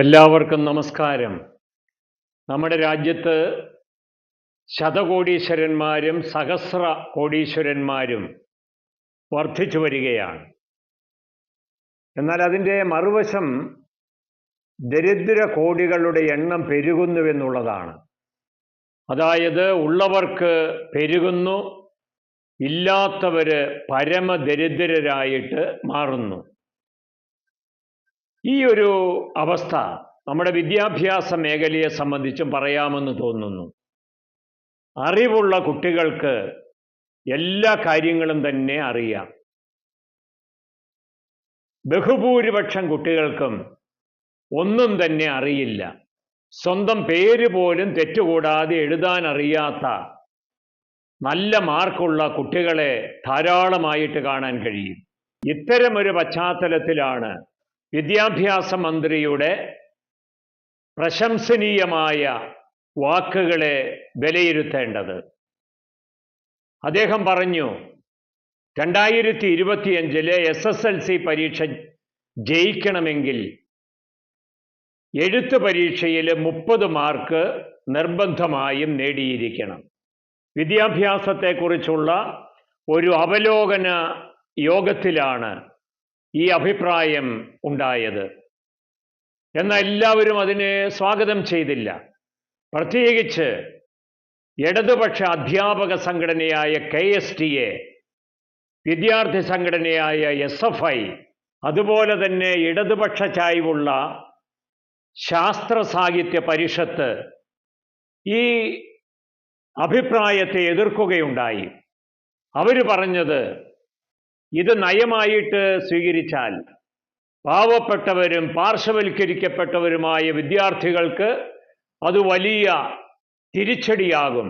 എല്ലാവർക്കും നമസ്കാരം. നമ്മുടെ രാജ്യത്ത് ശതകോടീശ്വരന്മാരും സഹസ്ര കോടീശ്വരന്മാരും വർദ്ധിച്ചു വരികയാണ്. എന്നാൽ അതിന്റെ മറുവശം ദരിദ്ര കോടികളുടെ എണ്ണം പെരുകുന്നുവെന്നുള്ളതാണ്. അതായത് ഉള്ളവർക്ക് പെരുകുന്നു ഇല്ലാത്തവർ പരമദരിദ്രരായിട്ട് മാറുന്നു. ഈ ഒരു അവസ്ഥ നമ്മുടെ വിദ്യാഭ്യാസ മേഖലയെ സംബന്ധിച്ചും പറയാമെന്ന് തോന്നുന്നു. അറിവുള്ള കുട്ടികൾക്ക് എല്ലാ കാര്യങ്ങളും തന്നെ അറിയാം. ബഹുഭൂരിപക്ഷം കുട്ടികൾക്കും ഒന്നും തന്നെ അറിയില്ല. സ്വന്തം പേര് പോലും തെറ്റുകൂടാതെ എഴുതാൻ അറിയാത്ത നല്ല മാർക്കുള്ള കുട്ടികളെ ധാരാളമായിട്ട് കാണാൻ കഴിയും. ഇത്തരമൊരു പശ്ചാത്തലത്തിലാണ് വിദ്യാഭ്യാസ മന്ത്രിയുടെ പ്രശംസനീയമായ വാക്കുകളെ വിലയിരുത്തേണ്ടത്. അദ്ദേഹം പറഞ്ഞു രണ്ടായിരത്തി ഇരുപത്തിയഞ്ചിലെ എസ് എസ് എൽ സി പരീക്ഷ ജയിക്കണമെങ്കിൽ എഴുത്ത് പരീക്ഷയിൽ മുപ്പത് മാർക്ക് നിർബന്ധമായും നേടിയിരിക്കണം. വിദ്യാഭ്യാസത്തെക്കുറിച്ചുള്ള ഒരു അവലോകന യോഗത്തിലാണ് ഈ അഭിപ്രായം ഉണ്ടായത്. എന്നാൽ എല്ലാവരും അതിനെ സ്വാഗതം ചെയ്തില്ല. പ്രത്യേകിച്ച് ഇടതുപക്ഷ അധ്യാപക സംഘടനയായ കെ എസ് ടി എ വിദ്യാർത്ഥി സംഘടനയായ എസ് എഫ് ഐ അതുപോലെ തന്നെ ഇടതുപക്ഷ ചായ്വുള്ള ശാസ്ത്ര സാഹിത്യ പരിഷത്ത് ഈ അഭിപ്രായത്തെ എതിർക്കുകയുണ്ടായി. അവർ പറഞ്ഞത് ഇത് നയമായിട്ട് സ്വീകരിച്ചാൽ പാവപ്പെട്ടവരും പാർശ്വവൽക്കരിക്കപ്പെട്ടവരുമായ വിദ്യാർത്ഥികൾക്ക് അത് വലിയ തിരിച്ചടിയാകും.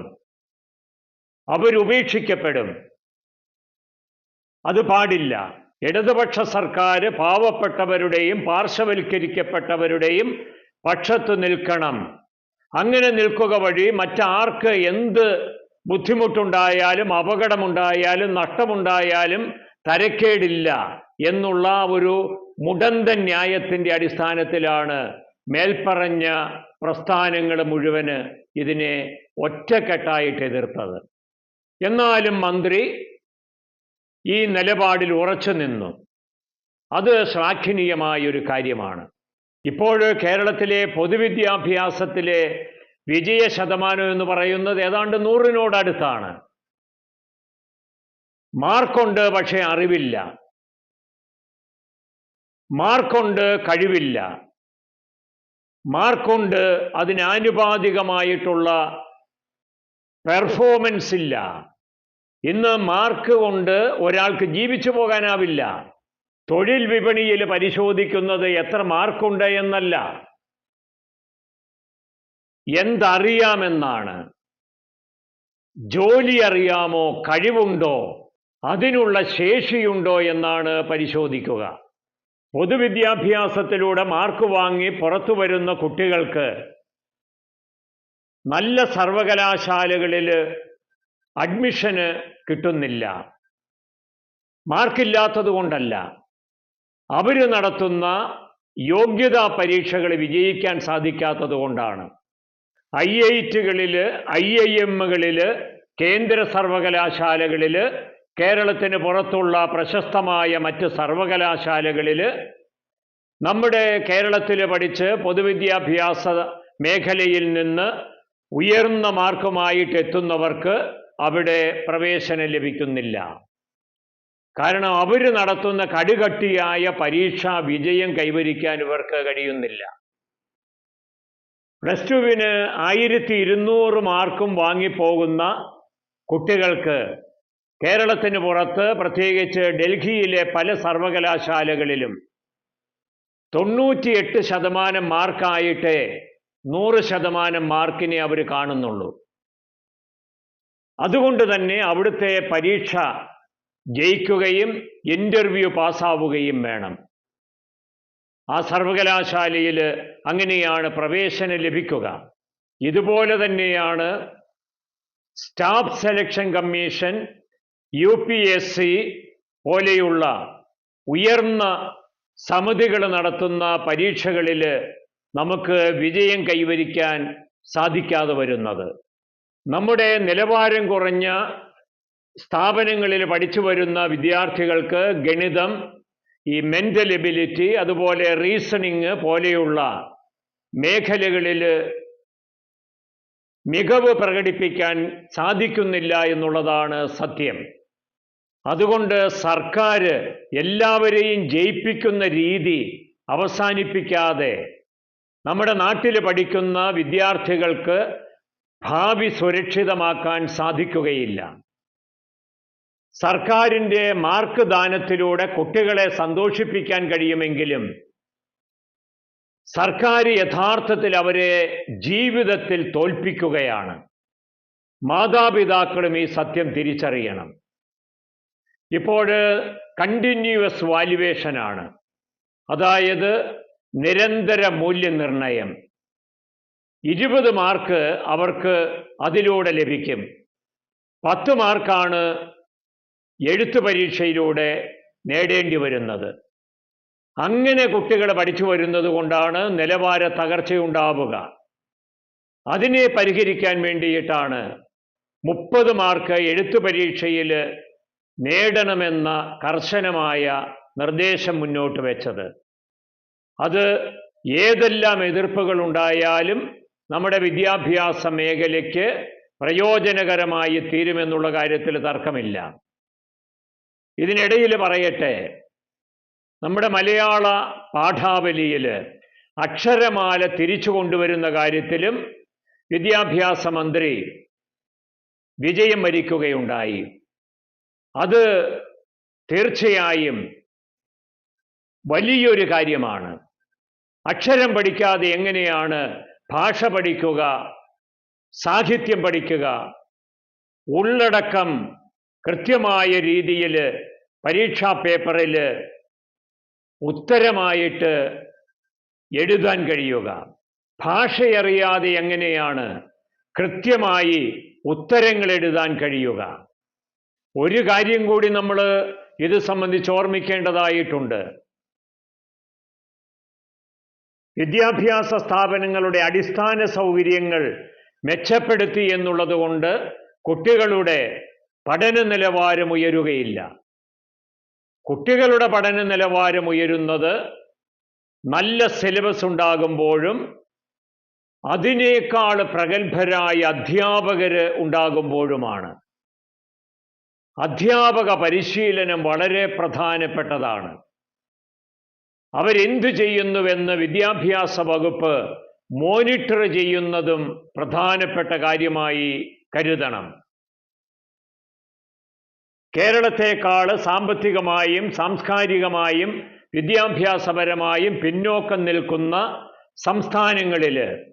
അവരുപേക്ഷിക്കപ്പെടും. അത് പാടില്ല. ഇടതുപക്ഷ സർക്കാർ പാവപ്പെട്ടവരുടെയും പാർശ്വവൽക്കരിക്കപ്പെട്ടവരുടെയും പക്ഷത്തു നിൽക്കണം. അങ്ങനെ നിൽക്കുക വഴി മറ്റാർക്ക് എന്ത് ബുദ്ധിമുട്ടുണ്ടായാലും അപകടമുണ്ടായാലും നഷ്ടമുണ്ടായാലും തരക്കേടില്ല എന്നുള്ള ഒരു മുടന്ത ന്യായത്തിന്റെ അടിസ്ഥാനത്തിലാണ് മേൽപ്പറഞ്ഞ പ്രസ്ഥാനങ്ങൾ മുഴുവൻ ഇതിനെ ഒറ്റക്കെട്ടായിട്ട് എതിർത്തത്. എന്നാലും മന്ത്രി ഈ നിലപാടിൽ ഉറച്ചു നിന്നു. അത് ശ്ലാഘനീയമായ ഒരു കാര്യമാണ്. ഇപ്പോൾ കേരളത്തിലെ പൊതുവിദ്യാഭ്യാസത്തിലെ വിജയ ശതമാനം എന്ന് പറയുന്നത് ഏതാണ്ട് നൂറിനോടടുത്താണ്. മാർക്കുണ്ട് പക്ഷേ അറിവില്ല. മാർക്കുണ്ട് കഴിവില്ല. മാർക്കുണ്ട് അതിനാനുപാതികമായിട്ടുള്ള പെർഫോമൻസ് ഇല്ല. ഇന്ന് മാർക്ക് കൊണ്ട് ഒരാൾക്ക് ജീവിച്ചു പോകാനാവില്ല. തൊഴിൽ വിപണിയിൽ പരിശോധിക്കുന്നത് എത്ര മാർക്കുണ്ട് എന്നല്ല. എന്തറിയാമെന്നാണ്. ജോലി അറിയാമോ? കഴിവുണ്ടോ? അതിനുള്ള ശേഷിയുണ്ടോ എന്നാണ് പരിശോധിക്കുക. പൊതുവിദ്യാഭ്യാസത്തിലൂടെ മാർക്ക് വാങ്ങി പുറത്തു വരുന്ന കുട്ടികൾക്ക് നല്ല സർവകലാശാലകളിൽ അഡ്മിഷന് കിട്ടുന്നില്ല. മാർക്കില്ലാത്തത് കൊണ്ടല്ല. അവർ നടത്തുന്ന യോഗ്യതാ പരീക്ഷകൾ വിജയിക്കാൻ സാധിക്കാത്തത് കൊണ്ടാണ്. ഐ ഐ ടികളിൽ ഐ ഐ എമ്മുകളിൽ കേന്ദ്ര സർവകലാശാലകളിൽ കേരളത്തിന് പുറത്തുള്ള പ്രശസ്തമായ മറ്റ് സർവകലാശാലകളിൽ നമ്മുടെ കേരളത്തിൽ പഠിച്ച് പൊതുവിദ്യാഭ്യാസ മേഖലയിൽ നിന്ന് ഉയർന്ന മാർക്കുമായിട്ട് എത്തുന്നവർക്ക് അവിടെ പ്രവേശനം ലഭിക്കുന്നില്ല. കാരണം അവർ നടത്തുന്ന കടുകട്ടിയായ പരീക്ഷാ വിജയം കൈവരിക്കാൻ ഇവർക്ക് കഴിയുന്നില്ല. പ്ലസ് ടുവിന് ആയിരത്തി ഇരുന്നൂറ് മാർക്കും വാങ്ങിപ്പോകുന്ന കുട്ടികൾക്ക് കേരളത്തിന് പുറത്ത് പ്രത്യേകിച്ച് ഡൽഹിയിലെ പല സർവകലാശാലകളിലും തൊണ്ണൂറ്റിയെട്ട് ശതമാനം മാർക്കായിട്ടേ നൂറ് ശതമാനം മാർക്കിനെ അവർ കാണുന്നുള്ളൂ. അതുകൊണ്ട് തന്നെ അവിടുത്തെ പരീക്ഷ ജയിക്കുകയും ഇന്റർവ്യൂ പാസ്സാവുകയും വേണം. ആ സർവകലാശാലയിൽ അങ്ങനെയാണ് പ്രവേശനം ലഭിക്കുക. ഇതുപോലെ തന്നെയാണ് staff selection commission U P S C പോലെയുള്ള ഉയർന്ന സമിതികൾ നടത്തുന്ന പരീക്ഷകളിൽ നമുക്ക് വിജയം കൈവരിക്കാൻ സാധിക്കാതെ വരുന്നത്. നമ്മുടെ നിലവാരം കുറഞ്ഞ സ്ഥാപനങ്ങളിൽ പഠിച്ചു വരുന്ന വിദ്യാർത്ഥികൾക്ക് ഗണിതം ഈ മെന്റൽ എബിലിറ്റി അതുപോലെ റീസണിങ് പോലെയുള്ള മേഖലകളിൽ മികവ് പ്രകടിപ്പിക്കാൻ സാധിക്കുന്നില്ല എന്നുള്ളതാണ് സത്യം. അതുകൊണ്ട് സർക്കാർ എല്ലാവരെയും ജയിപ്പിക്കുന്ന രീതി അവസാനിപ്പിക്കാതെ നമ്മുടെ നാട്ടിൽ പഠിക്കുന്ന വിദ്യാർത്ഥികൾക്ക് ഭാവി സുരക്ഷിതമാക്കാൻ സാധിക്കുകയില്ല. സർക്കാരിന്റെ മാർക്ക് ദാനത്തിലൂടെ കുട്ടികളെ സന്തോഷിപ്പിക്കാൻ കഴിയുമെങ്കിലും സർക്കാർ യഥാർത്ഥത്തിൽ അവരെ ജീവിതത്തിൽ തോൽപ്പിക്കുകയാണ്. മാതാപിതാക്കളും ഈ സത്യം തിരിച്ചറിയണം. ഇപ്പോൾ കണ്ടിന്യൂവസ് വാല്യുവേഷനാണ് അതായത് നിരന്തര മൂല്യനിർണയം ഇരുപത് മാർക്ക് അവർക്ക് അതിലൂടെ ലഭിക്കും. പത്ത് മാർക്കാണ് എഴുത്ത് പരീക്ഷയിലൂടെ നേടേണ്ടി വരുന്നത്. അങ്ങനെ കുട്ടികൾ പഠിച്ചു വരുന്നത് കൊണ്ടാണ് നിലവാര തകർച്ചയുണ്ടാവുക. അതിനെ പരിഹരിക്കാൻ വേണ്ടിയിട്ടാണ് മുപ്പത് മാർക്ക് എഴുത്ത് പരീക്ഷയിൽ നേടണമെന്ന കർശനമായ നിർദ്ദേശം മുന്നോട്ട് വെച്ചത്. അത് ഏതെല്ലാം എതിർപ്പുകൾ ഉണ്ടായാലും നമ്മുടെ വിദ്യാഭ്യാസ മേഖലയ്ക്ക് പ്രയോജനകരമായി തീരുമെന്നുള്ള കാര്യത്തിൽ തർക്കമില്ല. ഇതിനിടയിൽ പറയട്ടെ നമ്മുടെ മലയാള പാഠാവലിയിൽ അക്ഷരമാല തിരിച്ചു കൊണ്ടുവരുന്ന കാര്യത്തിലും വിദ്യാഭ്യാസ മന്ത്രി വിജയം വരിക്കുകയുണ്ടായി. അത് തീർച്ചയായും വലിയൊരു കാര്യമാണ്. അക്ഷരം പഠിക്കാതെ എങ്ങനെയാണ് ഭാഷ പഠിക്കുക സാഹിത്യം പഠിക്കുക ഉള്ളടക്കം കൃത്യമായ രീതിയിൽ പരീക്ഷാ പേപ്പറിൽ ഉത്തരമായിട്ട് എഴുതാൻ കഴിയുക. ഭാഷയറിയാതെ എങ്ങനെയാണ് കൃത്യമായി ഉത്തരങ്ങൾ എഴുതാൻ കഴിയുക. ഒരു കാര്യം കൂടി നമ്മൾ ഇത് സംബന്ധിച്ച് ഓർമ്മിക്കേണ്ടതായിട്ടുണ്ട്. വിദ്യാഭ്യാസ സ്ഥാപനങ്ങളുടെ അടിസ്ഥാന സൗകര്യങ്ങൾ മെച്ചപ്പെടുത്തി എന്നുള്ളത് കൊണ്ട് കുട്ടികളുടെ പഠന നിലവാരം ഉയരുകയില്ല. കുട്ടികളുടെ പഠന നിലവാരം ഉയരുന്നത് നല്ല സിലബസ് ഉണ്ടാകുമ്പോഴും അതിനേക്കാൾ പ്രഗത്ഭരായ അധ്യാപകർ ഉണ്ടാകുമ്പോഴുമാണ്. അധ്യാപക പരിശീലനം വളരെ പ്രധാനപ്പെട്ടതാണ്. അവരെന്തു ചെയ്യുന്നുവെന്ന് വിദ്യാഭ്യാസ വകുപ്പ് മോണിറ്റർ ചെയ്യുന്നതും പ്രധാനപ്പെട്ട കാര്യമായി കരുതണം. കേരളത്തെക്കാൾ സാമ്പത്തികമായും സാംസ്കാരികമായും വിദ്യാഭ്യാസപരമായും പിന്നോക്കം നിൽക്കുന്ന സംസ്ഥാനങ്ങളിൽ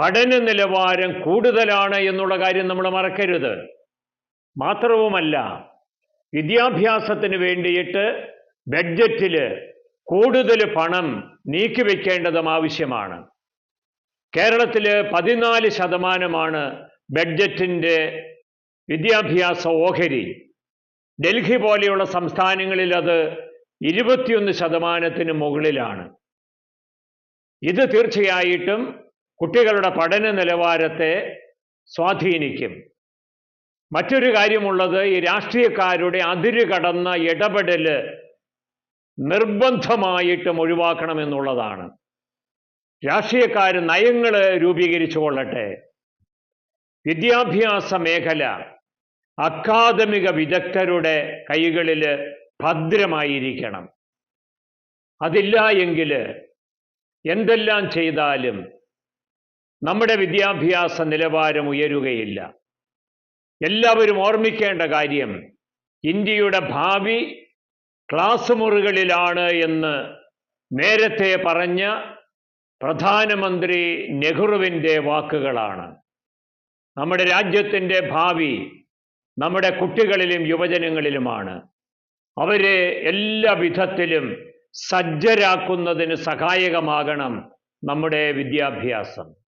പഠന നിലവാരം കൂടുതലാണ് എന്നുള്ള കാര്യം നമ്മൾ മറക്കരുത്. മാത്രവുമല്ല വിദ്യാഭ്യാസത്തിന് വേണ്ടിയിട്ട് ബഡ്ജറ്റിൽ കൂടുതൽ പണം നീക്കിവെക്കേണ്ടതും ആവശ്യമാണ്. കേരളത്തിൽ പതിനാല് ശതമാനമാണ് ബഡ്ജറ്റിന്റെ വിദ്യാഭ്യാസ ഓഹരി. ഡൽഹി പോലെയുള്ള സംസ്ഥാനങ്ങളിൽ അത് ഇരുപത്തിയൊന്ന് ശതമാനത്തിന് മുകളിലാണ്. ഇത് തീർച്ചയായിട്ടും കുട്ടികളുടെ പഠന നിലവാരത്തെ സ്വാധീനിക്കും. മറ്റൊരു കാര്യമുള്ളത് ഈ രാഷ്ട്രീയക്കാരുടെ അതിര് കടന്ന ഇടപെടൽ നിർബന്ധമായിട്ടും ഒഴിവാക്കണമെന്നുള്ളതാണ്. രാഷ്ട്രീയക്കാർ നയങ്ങൾ രൂപീകരിച്ചു കൊള്ളട്ടെ. വിദ്യാഭ്യാസ മേഖല അക്കാദമിക വിദഗ്ധരുടെ കൈകളിൽ ഭദ്രമായിരിക്കണം. അതില്ല എങ്കിൽ എന്തെല്ലാം ചെയ്താലും നമ്മുടെ വിദ്യാഭ്യാസ നിലവാരം ഉയരുകയില്ല. എല്ലാവരും ഓർമ്മിക്കേണ്ട കാര്യം ഇന്ത്യയുടെ ഭാവി ക്ലാസ് മുറികളിലാണ് എന്ന് നേരത്തെ പറഞ്ഞ പ്രധാനമന്ത്രി നെഹ്റുവിന്റെ വാക്കുകളാണ്. നമ്മുടെ രാജ്യത്തിന്റെ ഭാവി നമ്മുടെ കുട്ടികളിലും യുവജനങ്ങളിലുമാണ്. അവരെ എല്ലാ വിധത്തിലും സജ്ജരാക്കുന്നതിന് സഹായകമാകണം നമ്മുടെ വിദ്യാഭ്യാസം.